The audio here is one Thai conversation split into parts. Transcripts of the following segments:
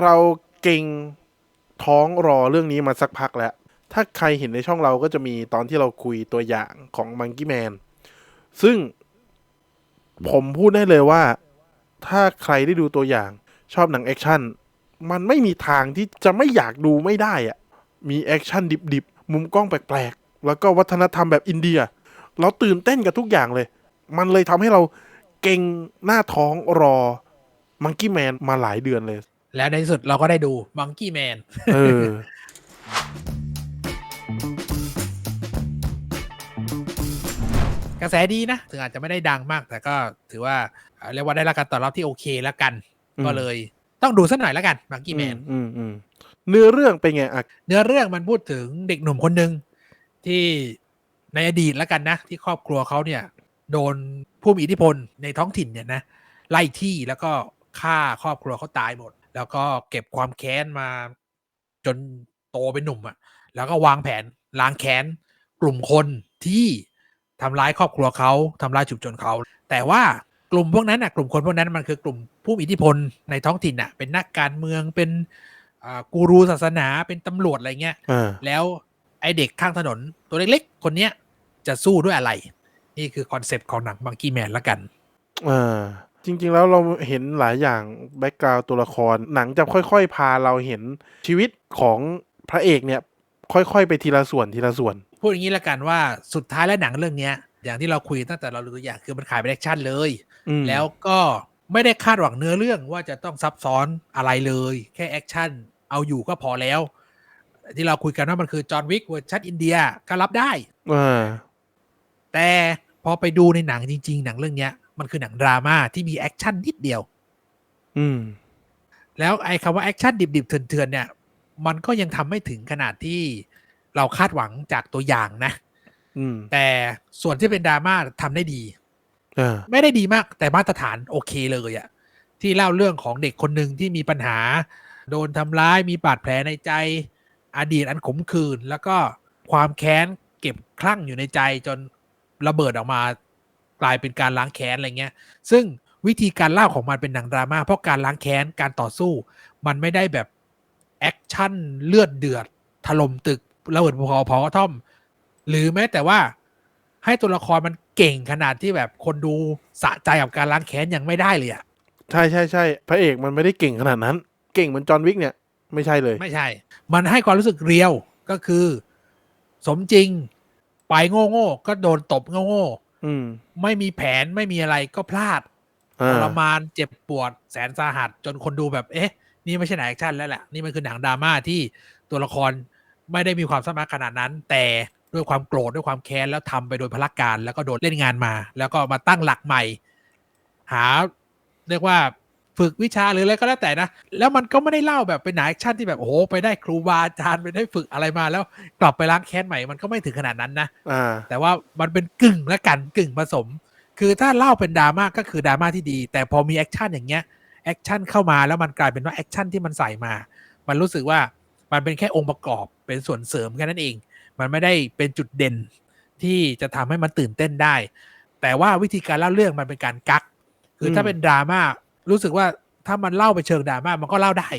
เราเก่งท้องรอเรื่องนี้มาสักพักแล้ว ถ้าใครเห็นในช่องเราก็จะมีตอนที่เราคุยตัวอย่างของมังกี้แมนซึ่งผมพูดได้เลยว่า ถ้าใครได้ดูตัวอย่างชอบหนังแอคชั่น มันไม่มีทางที่จะไม่อยากดูไม่ได้อะมีแอคชั่นดิบๆ มุมกล้องแปลกๆ แล้วก็วัฒนธรรมแบบอินเดีย เราตื่นเต้นกับทุกอย่างเลย มันเลยทำให้เราเก่งหน้าท้องรอมังกี้แมนมาหลายเดือนเลย แล้วในที่สุดเราก็ได้ดูมังกี้แมนเออกระแสดีนะ ถึงอาจจะไม่ได้ดังมาก แต่ก็ถือว่าเอ่อเรียกว่าได้รับการตอบรับที่โอเคแล้วกันอืมก็เลยต้องดูสักหน่อยแล้วกันมังกี้แมนอืมอืมเนื้อเรื่องเป็นไงอะเนื้อเรื่องมันพูดถึงเด็กหนุ่มคนหนึ่งที่ในอดีตแล้วกันนะ ที่ครอบครัวเขาเนี่ย โดนผู้มีอิทธิพลในท้องถิ่นเนี่ยนะ ไล่ที่แล้วก็ฆ่าครอบครัวเขาตายหมด แล้วก็เก็บความแค้นมาจนโตเป็นหนุ่มอะ่ะ แล้วก็วางแผนล้างแค้นกลุ่มคนที่ทำร้ายครอบครัวเขาทำร้ายชุมชนเขา แต่ว่ากลุ่มพวกนั้นน่ะกลุ่มคนพวกนั้นมันคือกลุ่มผู้มีอิทธิพลในท้องถิ่นน่ะ เป็นนักการเมืองเป็นอ่ากูรูศาสนาเป็นตำรวจอะไรเงี้ยอ่าแล้วไอเด็กข้างถนนตัวเล็กๆ คนเนี้ยจะสู้ด้วยอะไร นี่คือคอนเซปต์ของหนังบังกี้แมนละกันอ่า จริง ๆ แล้วเราเห็นหลายอย่างแบ็กกราวตัวละคร หนังจะค่อยๆ พาเราเห็นชีวิตของพระเอกเนี่ย ค่อยๆ ไปทีละส่วนทีละส่วน พูดอย่างนี้ละกันว่าสุดท้ายแล้วหนังเรื่องเนี้ย อย่างที่เราคุยตั้งแต่เราดูตัวอย่างคือมันขายเป็นแอคชั่นเลยอืมแล้วก็ไม่ได้คาดหวังเนื้อเรื่องว่าจะต้องซับซ้อนอะไรเลย แค่แอคชั่นเอาอยู่ก็พอแล้ว ที่เราคุยกันว่ามันคือจอห์นวิกเวอร์ชันอินเดียก็รับได้อ่าแต่พอไปดูในหนังจริง ๆ หนังเรื่องเนี้ย มันคือหนังดราม่าที่มีแอคชั่นนิดเดียว อืม แล้วไอ้คำว่าแอคชั่นดิบๆเถื่อนๆเนี่ย มันก็ยังทำไม่ถึงขนาดที่เราคาดหวังจากตัวอย่างนะอืมแต่ส่วนที่เป็นดราม่าทำได้ดีอ่าไม่ได้ดีมาก แต่มาตรฐานโอเคเลยอะที่เล่าเรื่องของเด็กคนหนึ่งที่มีปัญหา โดนทำร้ายมีบาดแผลในใจ อดีตอันขมขื่นแล้วก็ความแค้นเก็บคลั่งอยู่ในใจจนระเบิดออกมา กลายเป็นการล้างแค้นอะไรเงี้ย ซึ่งวิธีการเล่าของมันเป็นหนังดราม่าเพราะการล้างแค้นการต่อสู้ มันไม่ได้แบบแอคชั่นเลือดเดือดถล่มตึกระเบิดภูเขาเผากระท่อม หรือแม้แต่ว่าให้ตัวละครมันเก่งขนาดที่แบบคนดูสะใจกับการล้างแค้นยังไม่ได้เลยอะใช่ใช่ใช่พระเอกมันไม่ได้เก่งขนาดนั้น เก่งเหมือนจอห์นวิกเนี่ย ไม่ใช่เลย ไม่ใช่ มันให้ความรู้สึกเรียวก็คือ สมจริง ไปโง่โง่ๆก็โดนตบโง่โง่ อืมๆไม่มีแผนไม่มีอะไรก็พลาดอ่าทรมานเจ็บปวดแสนสาหัส จนคนดูแบบ เอ๊ะ นี่ไม่ใช่หนังแอคชั่นแล้วแหละ นี่มันคือหนังดราม่าที่ตัวละครไม่ได้มีความสามารถขนาดนั้น แต่ด้วยความโกรธด้วยความแค้นแล้วทำไปโดยพละการ แล้วก็โดนเล่นงานมา แล้วก็มาตั้งหลักใหม่ หา เรียกว่า ฝึกวิชาหรืออะไรก็แล้วแต่นะ แล้วมันก็ไม่ได้เล่าแบบเป็นหนังแอคชั่นที่แบบโอ้โหไปได้ครูบาอาจารย์ไปได้ฝึกอะไรมาแล้วกลับไปล้างแค้นใหม่มันก็ไม่ถึงขนาดนั้นนะอ่าแต่ว่ามันเป็นกึ่งและกันกึ่งผสม คือถ้าเล่าเป็นดราม่าก็คือดราม่าที่ดี แต่พอมีแอคชั่นอย่างเงี้ยแอคชั่นเข้ามาแล้วมันกลายเป็นว่าแอคชั่นที่มันใส่มา มันรู้สึกว่ามันเป็นแค่องค์ประกอบเป็นส่วนเสริมแค่นั้นเอง มันไม่ได้เป็นจุดเด่นที่จะทำให้มันตื่นเต้นได้ แต่ว่าวิธีการเล่าเรื่องมันเป็นการกัก คือถ้าอืมเป็นดราม่า รู้สึกว่าถ้ามันเล่าไปเชิงดราม่ามันก็เล่าได้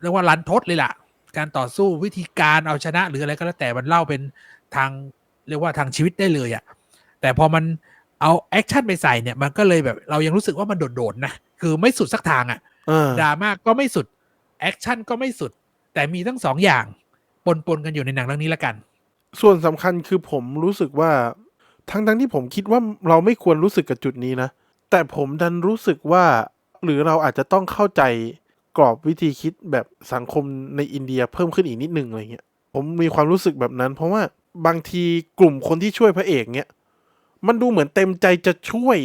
เรียกว่ารันทดเลยล่ะ การต่อสู้วิธีการเอาชนะ หรืออะไรก็แล้วแต่มันเล่าเป็นทางเรียกว่าทางชีวิตได้เลยอะ่ะแต่พอมันเอาแอคชั่นไปใส่เนี่ยมันก็เลยแบบเรายังรู้สึกว่ามันโดดๆนะคือไม่สุดสักทางอะ่ะอ่าดราม่าก็ไม่สุดแอคชั่นก็ไม่สุด แต่มีทั้งสองอย่างปนๆกันอยู่ในหนังเรื่องนี้ละกัน ส่วนสำคัญคือผมรู้สึกว่าทั้งทั้งๆที่ผมคิดว่าเราไม่ควรรู้สึกกับจุดนี้นะแต่ผมดันรู้สึกว่า หรือเราอาจจะต้องเข้าใจกรอบวิธีคิดแบบสังคมในอินเดียเพิ่มขึ้นอีกนิดนึงอะไรเงี้ยผมมีความรู้สึกแบบนั้น เพราะว่าบางทีกลุ่มคนที่ช่วยพระเอกเนี้ยมันดูเหมือนเต็มใจจะช่วย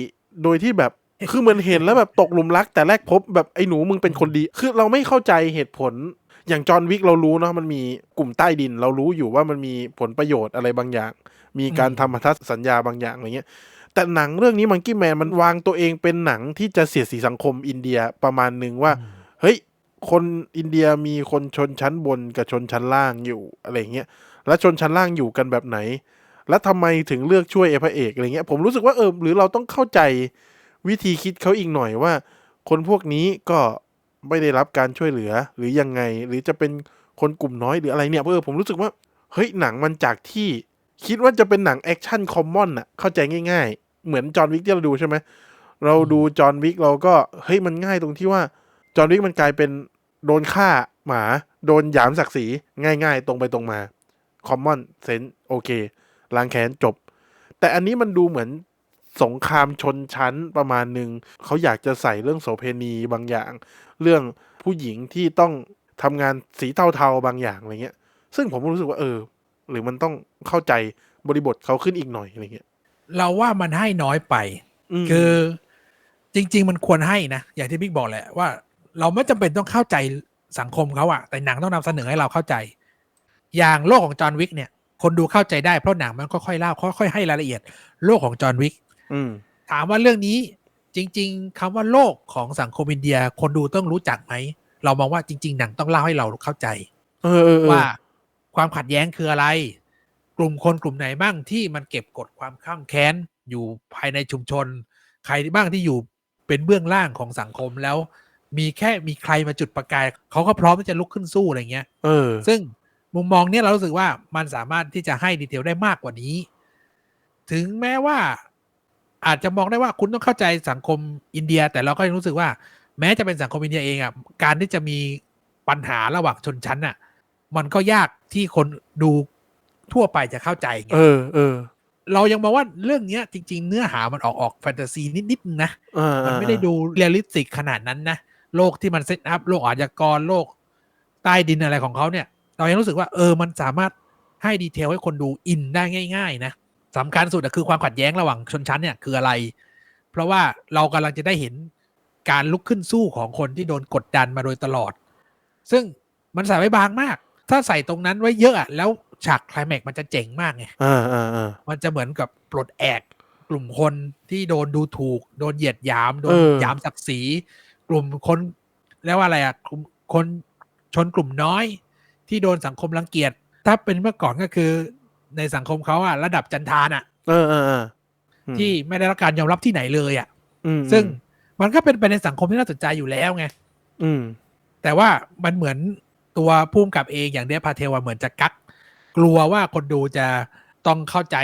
โดยที่แบบคือเหมือนเห็นแล้วแบบตกหลุมรัก แต่แรกพบแบบไอ้หนูมึงเป็นคนดี คือเราไม่เข้าใจเหตุผลอย่างจอห์นวิกเรารู้เนาะมันมีกลุ่มใต้ดิน เรารู้อยู่ว่ามันมีผลประโยชน์อะไรบางอย่าง มีการทำพันธสัญญาบางอย่างอะไรเงี้ย แต่หนังเรื่องนี้มังกี้แมนมันวางตัวเองเป็นหนังที่จะเสียดสีสังคมอินเดียประมาณหนึ่งว่า เฮ้ย คนอินเดียมีคนชนชั้นบนกับชนชั้นล่างอยู่อะไรเงี้ยแล้วชนชั้นล่างอยู่กันแบบไหน แล้วทำไมถึงเลือกช่วยไอ้พระเอกอะไรเงี้ยผมรู้สึกว่าเออหรือเราต้องเข้าใจวิธีคิดเขาอีกหน่อยว่า คนพวกนี้ก็ไม่ได้รับการช่วยเหลือหรือยังไง หรือจะเป็นคนกลุ่มน้อยหรืออะไรเนี่ยเออผมรู้สึกว่าเฮ้ยหนังมันจากที่คิดว่าจะเป็นหนังแอคชั่นคอมมอนอะเข้าใจง่ายๆ เหมือนจอห์นวิกที่เราดูใช่ไหมเราดูจอห์นวิกเราก็เฮ้ยมันง่ายตรงที่ว่าจอห์นวิกมันกลายเป็นโดนฆ่าหมา โดนหยามศักดิ์ศรีง่าย ๆ ตรงไปตรงมาคอมมอนเซนโอเคล้างแค้นจบ แต่อันนี้มันดูเหมือนสงครามชนชั้นประมาณหนึ่งเขาอยากจะใส่เรื่องโสเพณีบางอย่าง เรื่องผู้หญิงที่ต้องทำงานสีเทาๆบางอย่างอะไรเงี้ย ซึ่งผมรู้สึกว่าเออ หรือมันต้องเข้าใจบริบทเขาขึ้นอีกหน่อยอะไรเงี้ย เราว่ามันให้น้อยไปมคือจริง ๆ มันควรให้นะ อย่างที่บิ๊กบอกแหละว่า เราไม่จำเป็นต้องเข้าใจสังคมเขาอะแต่หนังต้องนำเสนอให้เราเข้าใจ อย่างโลกของจอห์นวิกเนี่ย คนดูเข้าใจได้เพราะหนังมันค่อยๆเล่าค่อยๆให้รายละเอียด โลกของจอห์นวิกอืมถามว่าเรื่องนี้จริง ๆคำว่าโลกของสังคมอินเดีย คนดูต้องรู้จักไหม เรามองว่าจริง ๆ หนังต้องเล่าให้เราเข้าใจเออเออเออว่าความขัดแย้งคืออะไร กลุ่มคนกลุ่มไหนบ้างที่มันเก็บกดความข้ามแค้นอยู่ภายในชุมชน ใครบ้างที่อยู่เป็นเบื้องล่างของสังคมแล้ว มีแค่มีใครมาจุดประกายเขาก็พร้อมที่จะลุกขึ้นสู้อะไรเงี้ยเออ ซึ่งมุมมองเนี้ยเรารู้สึกว่ามันสามารถที่จะให้ดีเทลได้มากกว่านี้ ถึงแม้ว่า อาจจะมองได้ว่าคุณต้องเข้าใจสังคมอินเดีย แต่เราก็ยังรู้สึกว่า แม้จะเป็นสังคมอินเดียเองอะการที่จะมีปัญหาระหว่างชนชั้นอะ มันก็ยากที่คนดู ทั่วไปจะเข้าใจไงเออเออเรายังมองว่าเรื่องเนี้ยจริง ๆ เนื้อหามันออกออกแฟนตาซีนิดๆนะอ่ามันไม่ได้ดูเรียลลิสติกขนาดนั้นนะโลกที่มันเซตอัพโลกอาชญากรโลกใต้ดินอะไรของเขาเนี่ย เรายังรู้สึกว่าเออมันสามารถให้ดีเทลให้คนดูอินได้ง่าย ๆ นะสำคัญสุดอะคือความขัดแย้งระหว่างชนชั้นเนี่ยคืออะไร เพราะว่าเรากำลังจะได้เห็นการลุกขึ้นสู้ของคนที่โดนกดดันมาโดยตลอด ซึ่งมันใส่ไว้บางมาก ถ้าใส่ตรงนั้นไว้เยอะอะแล้ว ฉากไคลแม็กซ์มันจะเจ๋งมากไงอ่าอ่าอ่ามันจะเหมือนกับปลดแอกกลุ่มคนที่โดนดูถูก โดนเหยียดหยาม โดนเออหยามศักดิ์ศรีกลุ่มคนเรียกว่าอะไรอะกลุ่มคนชนกลุ่มน้อย ที่โดนสังคมรังเกียจ ถ้าเป็นเมื่อก่อนก็คือ ในสังคมเขาอะระดับจันทานอะเออเออเอออืมที่ไม่ได้รับการยอมรับที่ไหนเลยอะอืมซึ่งมันก็เป็นไปในสังคมที่น่าสนใจอยู่แล้วไงอืมแต่ว่ามันเหมือนตัวภูมิกับเองอย่างเดฟพาเทลอะเหมือนจะกัก กลัวว่าคนดูจะต้องเข้าใจ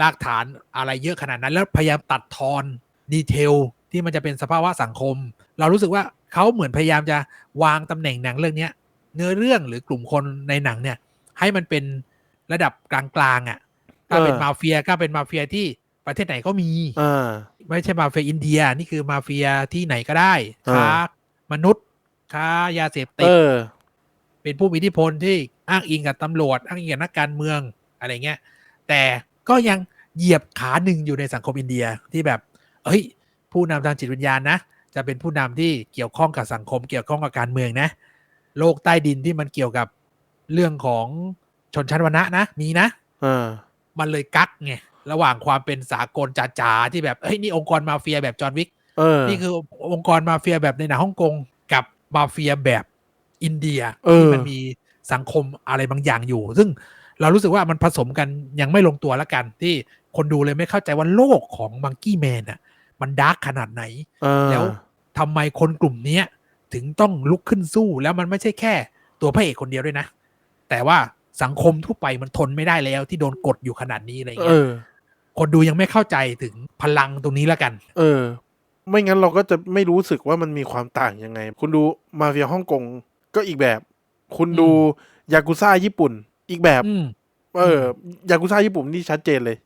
รากฐานอะไรเยอะขนาดนั้น แล้วพยายามตัดทอนดีเทลที่มันจะเป็นสภาวะสังคม เรารู้สึกว่าเขาเหมือนพยายามจะวางตำแหน่งหนังเรื่องเนี้ยเนื้อเรื่องหรือกลุ่มคนในหนังเนี่ย ให้มันเป็นระดับกลางๆอะ่ะถ้าเป็นเออมาเฟียก็เป็นมาเฟียที่ประเทศไหนก็มีอ่าไม่ใช่มาเฟียอินเดียนี่คือมาเฟียที่ไหนก็ได้อ่าค้ามนุษย์ค้ายาเสพติเอดอเป็นผู้มีอิทธิพลที่ อ้างอิงกับตำรวจ อ้างอิงกับนักการเมืองอะไรเงี้ย แต่ก็ยังเหยียบขาหนึ่งอยู่ในสังคมอินเดียที่แบบเอ้ย ผู้นำทางจิตวิญญาณนะ จะเป็นผู้นำที่เกี่ยวข้องกับสังคม เกี่ยวข้องกับการเมืองนะ โลกใต้ดินที่มันเกี่ยวกับเรื่องของชนชั้นวรรณะนะ มีนะอ่ามันเลยกักไง ระหว่างความเป็นสากลจ๋าๆที่แบบเฮ้ยนี่องค์กรมาเฟียแบบจอห์นวิกเออนี่คือองค์กรมาเฟียแบบในหนังฮ่องกงกับมาเฟียแบบอินเดียเออที่มันมี สังคมอะไรบางอย่างอยู่ ซึ่งเรารู้สึกว่ามันผสมกันยังไม่ลงตัวแล้วกัน ที่คนดูเลยไม่เข้าใจว่าโลกของมังกี้แมนอะ มันดาร์กขนาดไหนอ่าแล้วทำไมคนกลุ่มเนี้ยถึงต้องลุกขึ้นสู้แล้วมันไม่ใช่แค่ตัวพระเอกคนเดียวด้วยนะ แต่ว่าสังคมทั่วไปมันทนไม่ได้แล้ว ที่โดนกดอยู่ขนาดนี้อะไรเอเงี้ยอคนดูยังไม่เข้าใจถึงพลังตรงนี้แล้วกัน เออ ไม่งั้นเราก็จะไม่รู้สึกว่ามันมีความต่างยังไง คุณดูมาเฟียฮ่องกงก็อีกแบบ คุณดูยากุซ่าญี่ปุ่นอีกแบบอืมเออยากุซ่าญี่ปุ่นนี่ชัดเจนเลย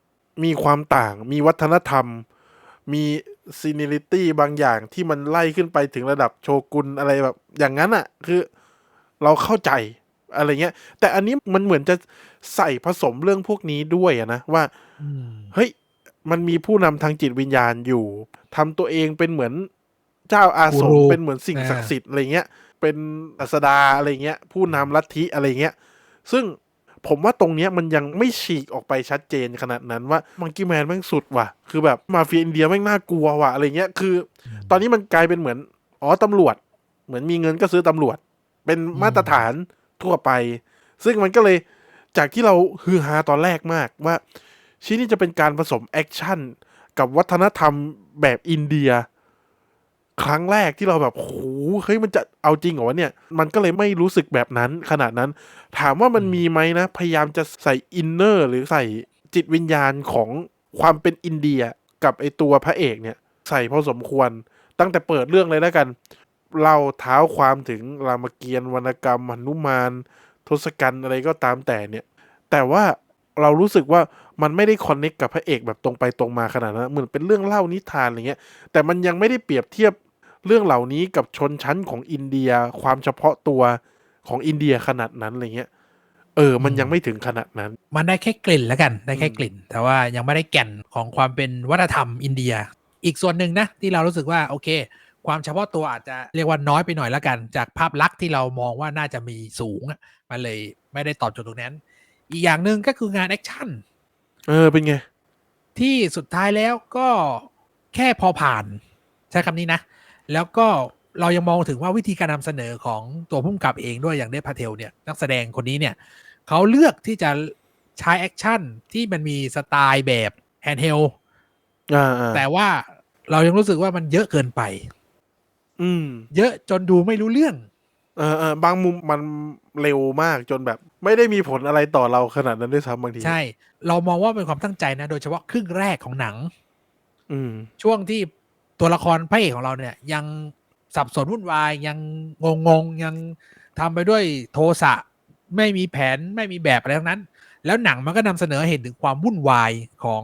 มีความต่าง มีวัฒนธรรม มีซีนิลิตี้บางอย่างที่มันไล่ขึ้นไปถึงระดับโชกุนอะไรแบบ อย่างนั้นอะคือเราเข้าใจอะไรเงี้ย แต่อันนี้มันเหมือนจะใส่ผสมเรื่องพวกนี้ด้วยอะนะว่าอืมเฮ้ยมันมีผู้นำทางจิตวิญญาณอยู่ทำตัวเองเป็นเหมือนเจ้าอาสมกูรูเป็นเหมือนสิ่งอ่าศักดิ์สิทธิ์อะไรเงี้ย เป็นอัสดาอะไรเงี้ย ผู้นำลัทธิอะไรเงี้ย ซึ่งผมว่าตรงเนี้ยมันยังไม่ฉีกออกไปชัดเจนขนาดนั้นว่ามังกี้แมนแม่งสุดว่ะ คือแบบมาเฟียอินเดียแม่งน่ากลัวว่ะอะไรเงี้ย คือ ตอนนี้มันกลายเป็นเหมือน อ๋อตำรวจ เหมือนมีเงินก็ซื้อตำรวจ เป็นมาตรฐานทั่วไป ซึ่งมันก็เลยจากที่เราฮือฮาตอนแรกมากว่าชิ้นนี้จะเป็นการผสมแอคชั่นกับวัฒนธรรมแบบอินเดีย ครั้งแรกที่เราแบบโหเฮ้ยมันจะเอาจริงเหรอวะเนี่ย มันก็เลยไม่รู้สึกแบบนั้นขนาดนั้น ถามว่ามันมีไหมนะ พยายามจะใส่อินเนอร์หรือใส่จิตวิญญาณของความเป็นอินเดียกับไอตัวพระเอกเนี่ย ใส่พอสมควร ตั้งแต่เปิดเรื่องเลยแล้วกันเล่าเท้าความถึงรามเกียรติ์วรรณกรรมหนุมาน ทศกัณฐ์อะไรก็ตามแต่เนี่ย แต่ว่าเรารู้สึกว่ามันไม่ได้คอนเน็กกับพระเอกแบบตรงไปตรงมาขนาดนั้นเหมือนเป็นเรื่องเล่านิทานอะไรเงี้ยแต่มันยังไม่ได้เปรียบเทียบ เรื่องเหล่านี้กับชนชั้นของอินเดียความเฉพาะตัวของอินเดียขนาดนั้นอะไรเงี้ยเออ มันยังไม่ถึงขนาดนั้น มันได้แค่กลิ่นแล้วกัน ได้แค่อืมกลิ่น แต่ว่ายังไม่ได้แก่นของความเป็นวัฒนธรรมอินเดีย อีกส่วนหนึ่งนะ ที่เรารู้สึกว่าโอเค ความเฉพาะตัวอาจจะเรียกว่าน้อยไปหน่อยแล้วกัน จากภาพลักษณ์ที่เรามองว่าน่าจะมีสูงอะมันเลยไม่ได้ตอบโจทย์ตรงนั้น อีกอย่างหนึ่งก็คืองานแอคชั่น เออ เป็นไง ที่สุดท้ายแล้วก็แค่พอผ่าน ใช้คำนี้นะ แล้วก็เรายังมองถึงว่าวิธีการนำเสนอของตัวผู้กำกับเองด้วยอย่างเดฟพาเทลเนี่ยนักแสดงคนนี้เนี่ยเขาเลือกที่จะใช้แอคชั่นที่มันมีสไตล์แบบแฮนด์เฮลอ่าอ่าแต่ว่าเรายังรู้สึกว่ามันเยอะเกินไป อืม เยอะจนดูไม่รู้เรื่อง เออเออบางมุมมันเร็วมากจนแบบ ไม่ได้มีผลอะไรต่อเราขนาดนั้นด้วยซ้ำบางที ใช่ เรามองว่าเป็นความตั้งใจนะ โดยเฉพาะครึ่งแรกของหนัง อืม ช่วงที่ ตัวละครพระเอกของเราเนี่ย ยังสับสนวุ่นวายยังงงงๆยังทำไปด้วยโทสะไม่มีแผนไม่มีแบบอะไรทั้งนั้น แล้วหนังมันก็นำเสนอให้เห็นถึงความวุ่นวายของ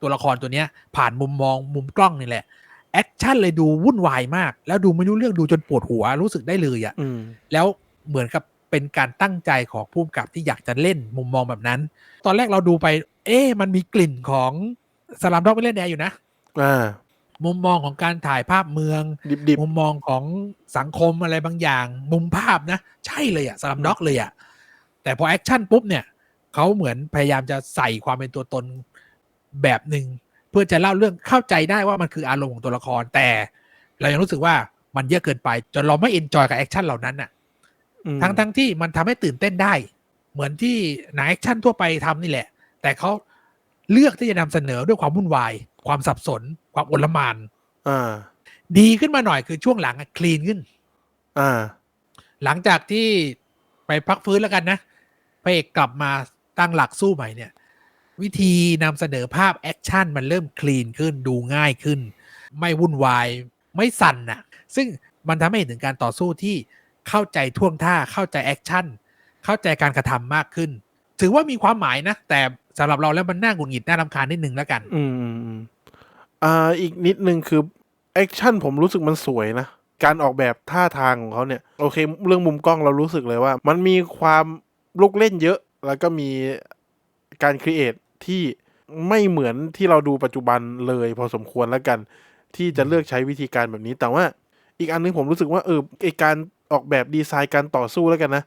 ตัวละครตัวเนี้ย ผ่านมุมมองมุมกล้องนี่แหละแอคชั่นเลยดูวุ่นวายมาก แล้วดูไม่รู้เรื่องดูจนปวดหัวรู้สึกได้เลยอะอืมแล้วเหมือนกับเป็นการตั้งใจของผู้กำกับที่อยากจะเล่นมุมมองแบบนั้น ตอนแรกเราดูไป เอ๊ะมันมีกลิ่นของสลัมด็อกไม่เล่นแดอยู่นะอ่า มุมมองของการถ่ายภาพเมืองดิบดิบมุมมองของสังคมอะไรบางอย่าง มุมภาพนะ ใช่เลยอะสลัมด็อกเลยอะแต่พอแอคชั่นปุ๊บเนี่ยเขาเหมือนพยายามจะใส่ความเป็นตัวตนแบบหนึ่งเพื่อจะเล่าเรื่องเข้าใจได้ว่ามันคืออารมณ์ของตัวละคร แต่เรายังรู้สึกว่ามันเยอะเกินไป จนเราไม่เอนจอยกับแอคชั่นเหล่านั้นน่ะอืมทั้งทั้งที่มันทำให้ตื่นเต้นได้ เหมือนที่หนังแอคชั่นทั่วไปทำนี่แหละ แต่เขาเลือกที่จะนำเสนอด้วยความวุ่นวาย ความสับสน ความโอลหมานอ่าดีขึ้นมาหน่อยคือช่วงหลังคลีนขึ้น อ่า หลังจากที่ไปพักฟื้นแล้วกันนะพระเอกกลับมาตั้งหลักสู้ใหม่เนี่ย วิธีนำเสนอภาพแอคชั่นมันเริ่มคลีนขึ้นดูง่ายขึ้น ไม่วุ่นวาย ไม่สั่นน่ะ ซึ่งมันทำให้เห็นถึงการต่อสู้ที่เข้าใจท่วงท่าเข้าใจแอคชั่น เข้าใจการกระทำมากขึ้น ถือว่ามีความหมายนะ แต่สำหรับเราแล้วมันน่าหงุดหงิดน่ารำคาญนิดนึงแล้วกัน อืมอืมอืม อ่าอีกนิดนึงคือแอคชั่นผมรู้สึกมันสวยนะ การออกแบบท่าทางของเขาเนี่ย โอเค เรื่องมุมกล้องเรารู้สึกเลยว่า มันมีความลูกเล่นเยอะ แล้วก็มีการครีเอทที่ไม่เหมือนที่เราดูปัจจุบันเลยพอสมควรแล้วกัน ที่จะเลือกใช้วิธีการแบบนี้ แต่ว่าอีกอันนึงผมรู้สึกว่าเออไอการออกแบบดีไซน์การต่อสู้แล้วกันนะ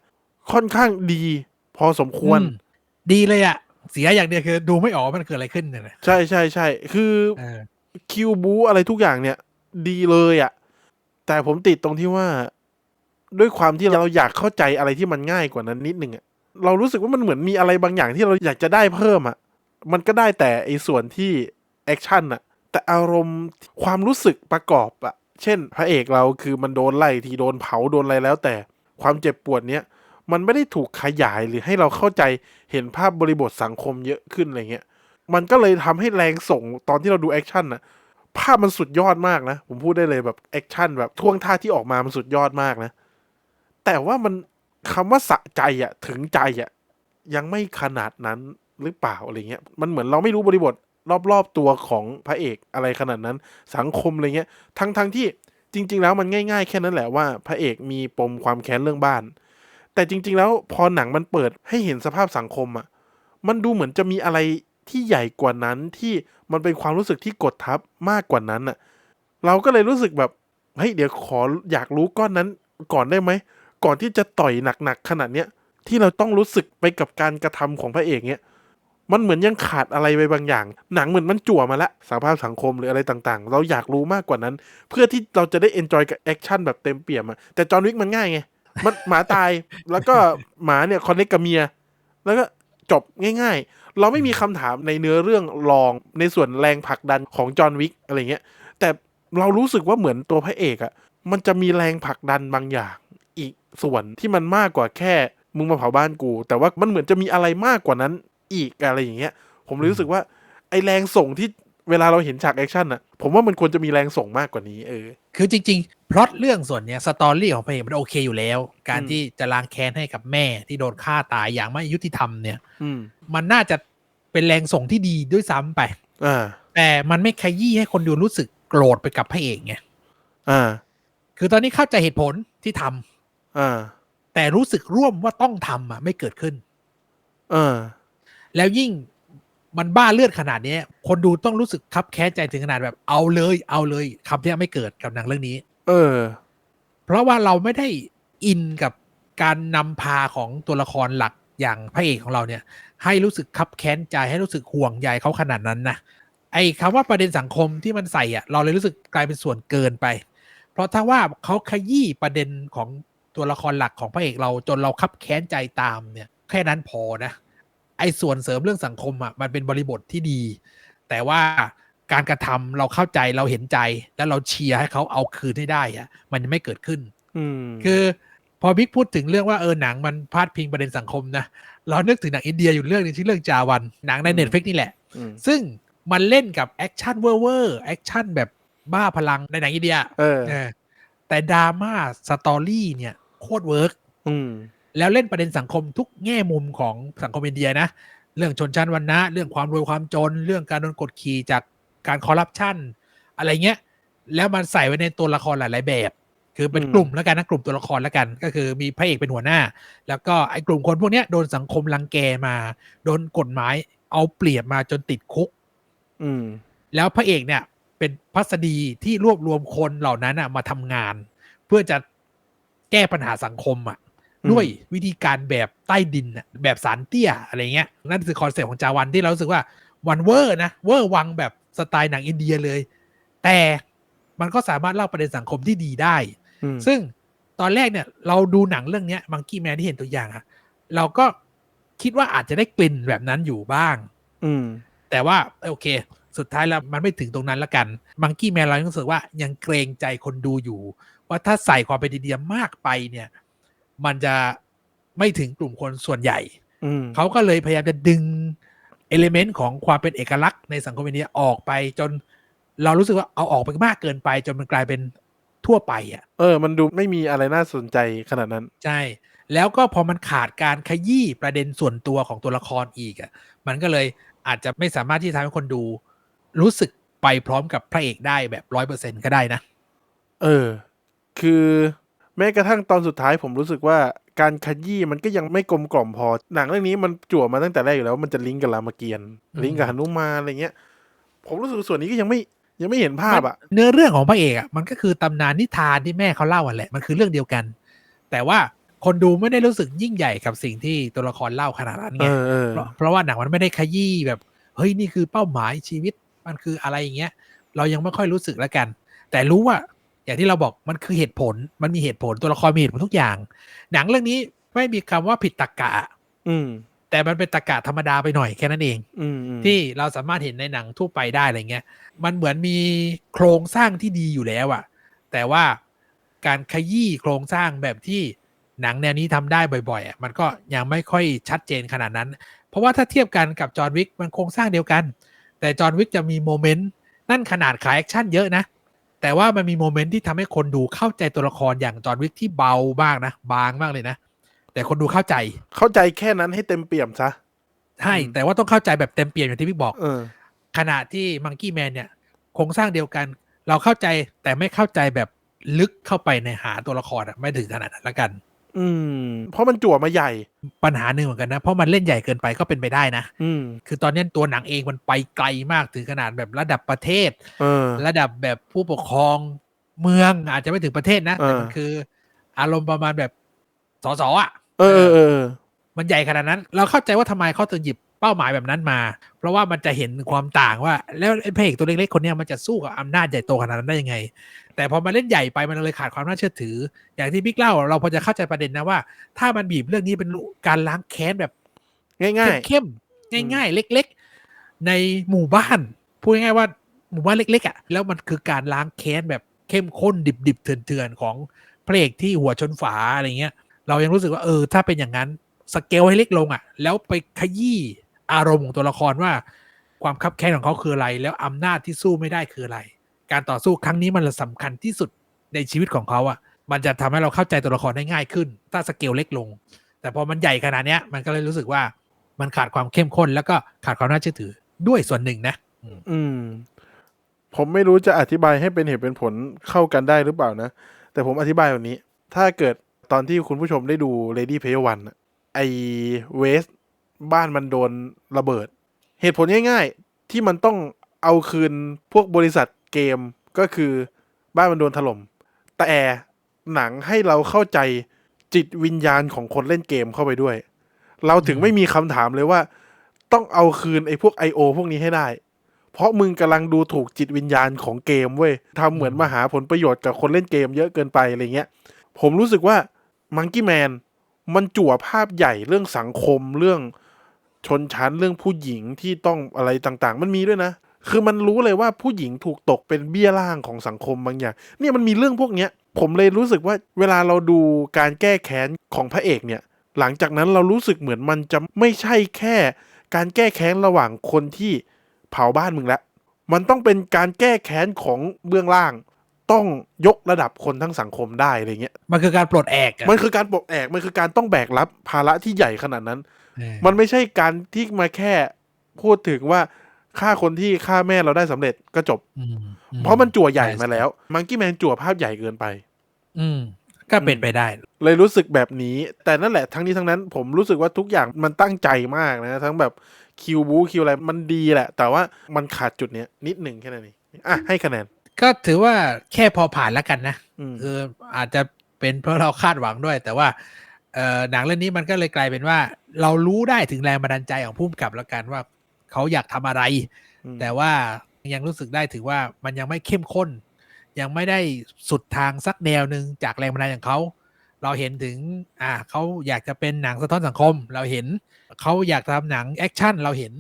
ค่อนข้างดีพอสมควรอืมดีเลยอะเสียอย่างเดียวคือ ดูไม่ออกว่ามันเกิดอะไรขึ้นเนี่ยนะใช่ใช่ใช่คือเออ คิวบูอะไรทุกอย่างเนี่ย ดีเลยอะ่ะ แต่ผมติดตรงที่ว่า ด้วยความที่เราอยากเข้าใจอะไรที่มันง่ายกว่านั้นนิดนึงอะ่ะเรารู้สึกว่ามันเหมือนมีอะไรบางอย่างที่เราอยากจะได้เพิ่มอะ่ะมันก็ได้แต่ไอ้ส่วนที่แอคชั่นอะ่ะ แต่อารมณ์ความรู้สึกประกอบอะ่ะ เช่น พระเอกเราคือมันโดนไล่ทีโดนเผาโดนอะไรแล้ว แต่ความเจ็บปวดเนี้ยมันไม่ได้ถูกขยายหรือให้เราเข้าใจเห็นภาพบริบทสังคมเยอะขึ้นอะไรเงี้ย มันก็เลยทำให้แรงส่งตอนที่เราดูแอคชั่นนะภาพมันสุดยอดมากนะ ผมพูดได้เลยแบบแอคชั่นแบบท่วงท่าที่ออกมามันสุดยอดมากนะ แต่ว่ามันคำว่าสะใจอะถึงใจอะยังไม่ขนาดนั้นหรือเปล่าอะไรเงี้ย มันเหมือนเราไม่รู้บริบทรอบๆตัวของพระเอกอะไรขนาดนั้น สังคมอะไรเงี้ย ทั้งทั้งที่จริง ๆ แล้วมันง่าย ๆ แค่นั้นแหละว่าพระเอกมีปมความแค้นเรื่องบ้าน แต่จริง ๆ แล้วพอหนังมันเปิดให้เห็นสภาพสังคมอะมันดูเหมือนจะมีอะไร ที่ใหญ่กว่านั้นที่มันเป็นความรู้สึกที่กดทับมากกว่านั้นอะเราก็เลยรู้สึกแบบเฮ้ยเดี๋ยวขออยากรู้ก้อนนั้นก่อนได้ไหมก่อนที่จะต่อยหนักๆขนาดเนี้ยที่เราต้องรู้สึกไปกับการกระทำของพระเอกเนี้ยมันเหมือนยังขาดอะไรไปบางอย่าง หนังเหมือนมันจั่วมาละสภาพสังคมหรืออะไรต่างๆ เราอยากรู้มากกว่านั้น เพื่อที่เราจะได้เอนจอยกับแอคชั่นแบบเต็มเปี่ยมอะแต่จอห์นวิกมันง่ายไงมันหมาตายแล้วก็หมาเนี่ยคอนเนคกับเมีย แล้วก็จบง่าย เราไม่มีคำถามในเนื้อเรื่องรองในส่วนแรงผลักดันของจอห์นวิกอะไรเงี้ย แต่เรารู้สึกว่าเหมือนตัวพระเอกอะมันจะมีแรงผลักดันบางอย่าง อีกส่วนที่มันมากกว่าแค่มึงมาเผาบ้านกู แต่ว่ามันเหมือนจะมีอะไรมากกว่านั้นอีกอะไรอย่างเงี้ย ผมรู้สึกว่าไอแรงส่งที่ เวลาเราเห็นฉากแอคชั่นอะผมว่ามันควรจะมีแรงส่งมากกว่านี้เออ คือจริงๆพล็อตเรื่องส่วนเนี้ยสตอรี่ของพระเอกมันโอเคอยู่แล้ว การอืมที่จะล้างแค้นให้กับแม่ที่โดนฆ่าตายอย่างไม่ยุติธรรมเนี่ย อืมมันน่าจะเป็นแรงส่งที่ดีด้วยซ้ำไป อ่าแต่มันไม่ขยี้ให้คนดูรู้สึกโกรธไปกับพระเอกไงอ่าคือตอนนี้เข้าใจเหตุผลที่ทำอ่าแต่รู้สึกร่วมว่าต้องทำอะไม่เกิดขึ้น อ่าแล้วยิ่ง มันบ้าเลือดขนาดเนี้ยคนดูต้องรู้สึกคับแค้นใจถึงขนาดแบบเอาเลย เอาเลยคำที่ไม่เกิดกับหนังเรื่องนี้ เออ เพราะว่าเราไม่ได้อินกับการนำพาของตัวละครหลักอย่างพระเอกของเราเนี่ย ให้รู้สึกคับแค้นใจให้รู้สึกห่วงใยเขาขนาดนั้นนะไอ้คำว่าประเด็นสังคมที่มันใส่อะ เราเลยรู้สึกกลายเป็นส่วนเกินไป เพราะถ้าว่าเขาขยี้ประเด็นของตัวละครหลักของพระเอกเราจนเราคับแค้นใจตามเนี่ย แค่นั้นพอนะ ไอ้ส่วนเสริมเรื่องสังคมอะมันเป็นบริบทที่ดี แต่ว่าการกระทำเราเข้าใจเราเห็นใจ แล้วเราเชียร์ให้เขาเอาคืนให้ได้อะ มันยังไม่เกิดขึ้น อืมคือพอบิ๊กพูดถึงเรื่องว่าเออหนังมันพาดพิงประเด็นสังคมนะเรานึกถึงหนังอินเดียอยู่เรื่องหนึงที่เรื่องจาวันหนังในอืมเน็ตฟลิกนี่แหละอืมซึ่งมันเล่นกับแอคชั่นเวอร์เวอร์แอคชั่นแบบบ้าพลังในหนังอินเดียเออเออแต่ดราม่าสตอรี่เนี่ยโคตรเวิร์กอืม แล้วเล่นประเด็นสังคมทุกแง่มุมของสังคมอินเดียนะ เรื่องชนชั้นวรรณะ เรื่องความรวยความจน เรื่องการโดนกดขี่จากการคอร์รัปชันอะไรเงี้ย แล้วมันใส่ไว้ในตัวละครหลาย ๆ แบบ คือเป็นอืมกลุ่มแล้วกันนะกลุ่มตัวละครแล้วกัน ก็คือมีพระเอกเป็นหัวหน้า แล้วก็ไอ้กลุ่มคนพวกเนี้ยโดนสังคมรังแกมา โดนกฎหมายเอาเปรียบมาจนติดคุก อืม แล้วพระเอกเนี่ย เป็นพัสดีที่รวบรวมคนเหล่านั้นอะมาทำงาน เพื่อจะแก้ปัญหาสังคมอะอืม ด้วยวิธีการแบบใต้ดินอะแบบสารเตี้ยอะไรเงี้ยนั่นคือคอนเซ็ปต์ของจาวันที่เรารู้สึกว่าวันเวอร์นะเวอร์วังแบบสไตล์หนังอินเดียเลย แต่มันก็สามารถเล่าประเด็นสังคมที่ดีได้อืมซึ่งตอนแรกเนี่ย เราดูหนังเรื่องเนี้มังกี้แมนที่เห็นตัวอย่างอะเราก็คิดว่าอาจจะได้กลิ่นแบบนั้นอยู่บ้าง อืม แต่ว่าโอเค สุดท้ายแล้วมันไม่ถึงตรงนั้นละกันมังกี้แมนเรายังรู้สึกว่ายังเกรงใจคนดูอยู่ ว่าถ้าใส่ความเป็นอินเดียมากไปเนี่ย มันจะไม่ถึงกลุ่มคนส่วนใหญ่อืมเขาก็เลยพยายามจะดึงเอลิเมนต์ของความเป็นเอกลักษณ์ในสังคมอินเดียออกไปจนเรารู้สึกว่าเอาออกไปมากเกินไป จนมันกลายเป็นทั่วไปอะ เออ มันดูไม่มีอะไรน่าสนใจขนาดนั้น ใช่ แล้วก็พอมันขาดการขยี้ประเด็นส่วนตัวของตัวละครอีกอะ มันก็เลยอาจจะไม่สามารถที่จะทำให้คนดู รู้สึกไปพร้อมกับพระเอกได้แบบร้อยเปอร์เซ็นก็ได้นะ เออ คือ แม้กระทั่งตอนสุดท้ายผมรู้สึกว่าการขยี้มันก็ยังไม่กลมกล่อมพอ หนังเรื่องนี้มันจั่วมาตั้งแต่แรกอยู่แล้วว่ามันจะลิงก์กับรามเกียรติ์อืมลิงก์กับหนุมานอะไรเงี้ย ผมรู้สึกว่าส่วนนี้ก็ยังไม่ยังไม่เห็นภาพอะเนื้อเรื่องของพระเอกอะมันก็คือตำนานนิทานที่แม่เขาเล่าอะแหละมันคือเรื่องเดียวกัน แต่ว่าคนดูไม่ได้รู้สึกยิ่งใหญ่กับสิ่งที่ตัวละครเล่าขนาดนั้นเอไงอเออเพราะเพราะว่าหนังมันไม่ได้ขยี้แบบเฮ้ยนี่คือเป้าหมายชีวิตมันคืออะไรอย่างเงี้ย เรายังไม่ค่อยรู้สึกแล้วกัน แต่รู้ว่า อย่างที่เราบอกมันคือเหตุผล มันมีเหตุผลตัวละครมีเหตุผลทุกอย่าง หนังเรื่องนี้ไม่มีคำว่าผิดตรรกะ อืม แต่มันเป็นตรรกะธรรมดาไปหน่อยแค่นั้นเองอืมอืมที่เราสามารถเห็นในหนังทั่วไปได้อะไรเงี้ย มันเหมือนมีโครงสร้างที่ดีอยู่แล้วอะแต่ว่าการขยี้โครงสร้างแบบที่หนังแนวนี้ทำได้บ่อยๆอะมันก็ยังไม่ค่อยชัดเจนขนาดนั้น เพราะว่าถ้าเทียบกันกับจอห์นวิกมันโครงสร้างเดียวกัน แต่จอห์นวิกจะมีโมเมนต์นั่นขนาดขายแอคชั่นเยอะนะ แต่ว่ามันมีโมเมนต์ที่ทำให้คนดูเข้าใจตัวละครอย่างจอห์นวิกที่เบามากนะ บางมากเลยนะ แต่คนดูเข้าใจ เข้าใจแค่นั้นให้เต็มเปี่ยมซะ ใช่อืมแต่ว่าต้องเข้าใจแบบเต็มเปี่ยมอย่างที่พี่บอกเออขณะที่มังกี้แมนเนี่ยโครงสร้างเดียวกัน เราเข้าใจแต่ไม่เข้าใจแบบลึกเข้าไปในหาตัวละครอะไม่ถึงขนาดนั้นละกัน อืม เพราะมันจั่วมาใหญ่ ปัญหาหนึ่งเหมือนกันนะ เพราะมันเล่นใหญ่เกินไปก็เป็นไปได้นะ อืม คือตอนนี้ตัวหนังเองมันไปไกลมากถึงขนาดแบบระดับประเทศ เออ ระดับแบบผู้ปกครองเมืองอาจจะไม่ถึงประเทศนะ แต่มันเออคือ อารมณ์ประมาณแบบสสอะเออเออเออ มันใหญ่ขนาดนั้น เราเข้าใจว่าทำไมเขาถึงหยิบเป้าหมายแบบนั้นมา เพราะว่ามันจะเห็นความต่างว่า แล้วไอ้พระเอกตัวเล็กๆคนเนี้ยมันจะสู้กับอำนาจใหญ่โตขนาดนั้นได้ยังไง แต่พอมาเล่นใหญ่ไปมันเลยขาดความน่าเชื่อถือ อย่างที่บิ๊กเล่าเราพอจะเข้าใจประเด็นนะว่า ถ้ามันบีบเรื่องนี้เป็นการล้างแค้นแบบง่ายง่ายเข้มง่ายๆ เล็ก ๆ ในหมู่บ้านพูดง่ายๆว่าหมู่บ้านเล็กๆอะ่ะแล้วมันคือการล้างแค้นแบบเข้มข้นดิบๆเถื่อนๆของพระเอกที่หัวชนฝาอะไรเงี้ย เรายังรู้สึกว่าเออ ถ้าเป็นอย่างนั้นสเกลให้เล็กลงอะ่ะ แล้วไปขยี้อารมณ์ของตัวละครว่า ความคับแค้นของเขาคืออะไร แล้วอำนาจที่สู้ไม่ได้คืออะไร การต่อสู้ครั้งนี้มันสำคัญที่สุดในชีวิตของเขาอะ่ะ มันจะทำให้เราเข้าใจตัวละครได้ง่ายขึ้น ถ้าสเกลเล็กลง แต่พอมันใหญ่ขนาดเนี้ย มันก็เลยรู้สึกว่ามันขาดความเข้มข้น แล้วก็ขาดความน่าเชื่อถือด้วยส่วนหนึ่งนะ อืม ผมไม่รู้จะอธิบายให้เป็นเหตุเป็นผลเข้ากันได้หรือเปล่านะ แต่ผมอธิบายแบบนี้ ถ้าเกิดตอนที่คุณผู้ชมได้ดู Lady Player One ไอเวสบ้านมันโดนระเบิด เหตุผลง่าย ๆ ที่มันต้องเอาคืนพวกบริษัท เกมก็คือบ้านมันโดนถล่มแต่หนังให้เราเข้าใจจิตวิญญาณของคนเล่นเกมเข้าไปด้วย เราถึงไม่มีคำถามเลยว่า ต้องเอาคืนไอ้พวก I.O. พวกนี้ให้ได้ เพราะมึงกำลังดูถูกจิตวิญญาณของเกมเว้ยทำเหมือนมาหาผลประโยชน์กับคนเล่นเกมเยอะเกินไปอะไรเงี้ย ผมรู้สึกว่ามังกี้แมนมันจั่วภาพใหญ่เรื่องสังคมเรื่องชนชั้นเรื่องผู้หญิงที่ต้องอะไรต่างๆ มันมีด้วยนะ คือมันรู้เลยว่าผู้หญิงถูกตกเป็นเบี้ยล่างของสังคมบางอย่าง เนี่ยมันมีเรื่องพวกเนี้ย ผมเลยรู้สึกว่าเวลาเราดูการแก้แค้นของพระเอกเนี่ย หลังจากนั้นเรารู้สึกเหมือนมันจะไม่ใช่แค่ การแก้แค้นระหว่างคนที่เผาบ้านมึงละมันต้องเป็นการแก้แค้นของเบื้องล่าง ต้องยกระดับคนทั้งสังคมได้อะไรเงี้ย มันคือการปลดแอกอะมันคือการปลดแอก มันคือการต้องแบกรับภาระที่ใหญ่ขนาดนั้นเออมันไม่ใช่การที่มาแค่พูดถึงว่า ฆ่าคนที่ฆ่าแม่เราได้สำเร็จก็จบอืมอืเพราะมันจั่วใหญ่ช่มาแล้ว มังกี้แมนจั่วภาพใหญ่เกินไป อืมก็เป็นไปได้ เลยรู้สึกแบบนี้ แต่นั่นแหละทั้งนี้ทั้งนั้น ผมรู้สึกว่าทุกอย่างมันตั้งใจมากนะ ทั้งแบบคิวบูคิวอะไรมันดีแหละ แต่ว่ามันขาดจุดเนี้ยนิดหนึ่งแค่นั้นเองอะให้คะแนน ก็ถือว่าแค่พอผ่านแล้วกันนะอืมคืออาจจะเป็นเพราะเราคาดหวังด้วย แต่ว่าเอ่อหนังเรื่องนี้มันก็เลยกลายเป็นว่า เรารู้ได้ถึงแรงบันดาลใจของผู้กำกับแล้วกันว่า เขาอยากทำอะไรอืมแต่ว่ายังรู้สึกได้ถึงว่ามันยังไม่เข้มข้น ยังไม่ได้สุดทางสักแนวหนึ่งจากแรงบันดาลใจของเขาเราเห็นถึง อ่าเขาอยากจะเป็นหนังสะท้อนสังคม เราเห็นเขาอยากทำหนังแอคชั่นเราเห็น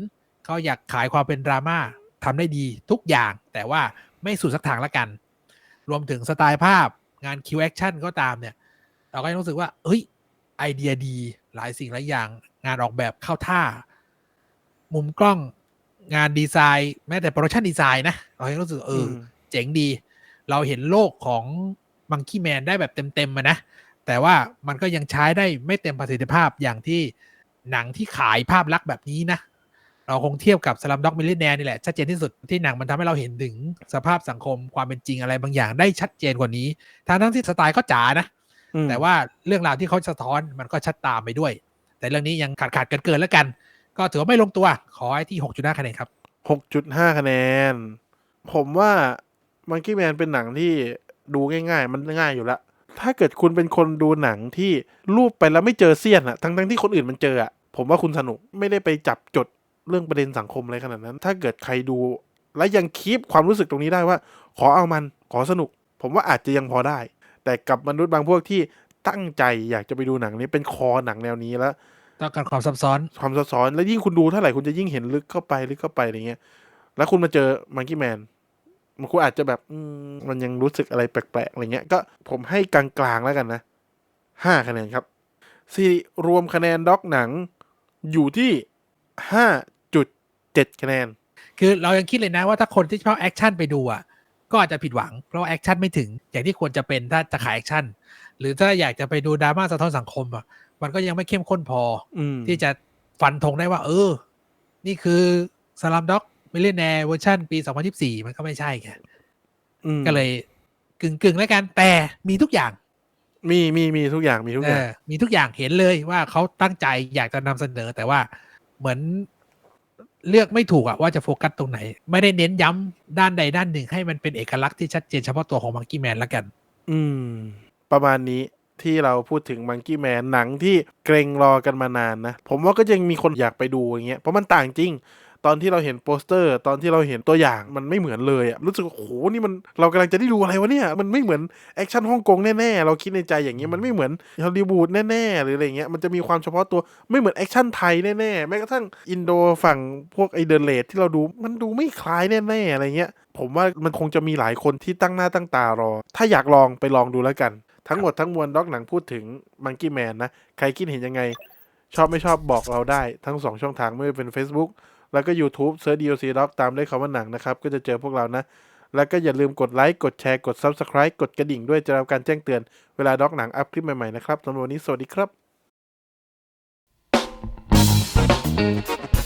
เขาอยากขายความเป็นดราม่าทำได้ดีทุกอย่าง แต่ว่าไม่สุดสักทางละกัน รวมถึงสไตล์ภาพงานคิวแอคชั่นก็ตามเนี่ย เราก็ยังรู้สึกว่า เฮ้ย ไอเดียดี หลายสิ่งหลายอย่าง งานออกแบบเข้าท่า มุมกล้องงานดีไซน์แม้แต่โปรดักชันดีไซน์นะ เรายังรู้สึกเอออมเจ๋งดี เราเห็นโลกของมังคีแมนได้แบบเต็มๆมานะ แต่ว่ามันก็ยังใช้ได้ไม่เต็มประสิทธิภาพอย่างที่หนังที่ขายภาพลักษณ์แบบนี้นะ เราคงเทียบกับสลัมด็อกมิลเลนแนร์นี่แหละ ชัดเจนที่สุดที่หนังมันทำให้เราเห็นถึงสภาพสังคมความเป็นจริงอะไรบางอย่างได้ชัดเจนกว่านี้ทั้งทั้งที่สไตล์ก็จ๋านะอืมแต่ว่าเรื่องราวที่เขาสะท้อนมันก็ชัดตามไปด้วย แต่เรื่องนี้ยังขาดขาดเกินเกินๆแล้วกัน ก็ถือว่าไม่ลงตัว ขอให้ที่6.5คะแนนครับหกจุดห้าคะแนน ผมว่ามังกี้แมนเป็นหนังที่ดูง่าย ๆ มันง่ายอยู่แล้ว ถ้าเกิดคุณเป็นคนดูหนังที่รูปไปแล้วไม่เจอเสี้ยนอะทั้งๆที่คนอื่นมันเจออะผมว่าคุณสนุกไม่ได้ไปจับจดเรื่องประเด็นสังคมอะไรขนาดนั้น ถ้าเกิดใครดูและยังคีปความรู้สึกตรงนี้ได้ว่า ขอเอามันขอสนุก ผมว่าอาจจะยังพอได้ แต่กับมนุษย์บางพวกที่ตั้งใจอยากจะไปดูหนังนี้เป็นคอหนังแนวนี้แล้ว ต้องการความซับซ้อน ความซับซ้อน แล้วยิ่งคุณดูเท่าไหร่คุณจะยิ่งเห็นลึกเข้าไปลึกเข้าไปอะไรเงี้ย แล้วคุณมาเจอมังกี้แมนมันคุณอาจจะแบบอืมมันยังรู้สึกอะไรแปลกๆอะไรเงี้ย ก็ผมให้กลางๆแล้วกันนะห้าคะแนนครับสิริรวมคะแนนด็อกหนังอยู่ที่ห้าจุดเจ็ดคะแนน คือเรายังคิดเลยนะว่าถ้าคนที่ชอบแอคชั่นไปดูอะก็อาจจะผิดหวังเพราะว่าแอคชั่นไม่ถึง อย่างที่ควรจะเป็นถ้าจะขายแอคชั่นหรือถ้าอยากจะไปดูดราม่าสะท้อนสังคมอะ มันก็ยังไม่เข้มข้นพออืมที่จะฟันธงได้ว่า เออ นี่คือสลัมด็อกมิลเลนแนร์เวอร์ชันปี 2024 มันก็ไม่ใช่ไงอืมก็เลยกึ่งกึ่งๆแล้วกัน แต่มีทุกอย่าง มีมีมีทุกอย่างมีทุกเออย่างอมีทุกอย่างเห็นเลยว่าเขาตั้งใจอยากจะนำเสนอ แต่ว่าเหมือนเลือกไม่ถูกอะว่าจะโฟกัสตรงไหน ไม่ได้เน้นย้ำด้านใดด้านหนึ่งให้มันเป็นเอกลักษณ์ที่ชัดเจนเฉพาะตัวของมังกี้แมนละกัน อืม ประมาณนี้ ที่เราพูดถึงมังกี้แมนหนังที่เกรงรอกันมานานนะ ผมว่าก็ยังมีคนอยากไปดูอย่างเงี้ยเพราะมันต่างจริง ตอนที่เราเห็นโปสเตอร์ ตอนที่เราเห็นตัวอย่างมันไม่เหมือนเลยอะรู้สึกว่าโอ้โหนี่มันเรากำลังจะได้ดูอะไรวะเนี่ย มันไม่เหมือนแอคชั่นฮ่องกงแน่ๆเราคิดในใจอย่างนี้ยมันไม่เหมือนฮอลลีวูดแน่ๆหรืออะไรเงี้ยมันจะมีความเฉพาะตัวไม่เหมือนแอคชั่นไทยแน่ๆแม้กระทั่งอินโดฝั่งพวกไอเดนเลดที่เราดูมันดูไม่คล้ายแน่ๆอะไรเงี้ยผมว่ามันคงจะมีหลายคนที่ตั้งหน้าตั้งตารอ ถ้าอยากลองไปลองดูแล้วกัน ทั้งหมดทั้งมวลด็อกหนังพูดถึงมังกี้แมนนะ ใครคิดเห็นยังไง ชอบไม่ชอบบอกเราได้ทั้งสองช่องทางไม่ว่าเป็น Facebook แล้วก็ YouTube เซิร์ช DOC Doc ตามด้วยคำว่าหนังนะครับ ก็จะเจอพวกเรานะ แล้วก็อย่าลืมกดไลค์กดแชร์กด Subscribe กดกระดิ่งด้วยจะรับการแจ้งเตือนเวลาด็อกหนังอัพคลิปใหม่ๆนะครับสำหรับวันนี้สวัสดีครับ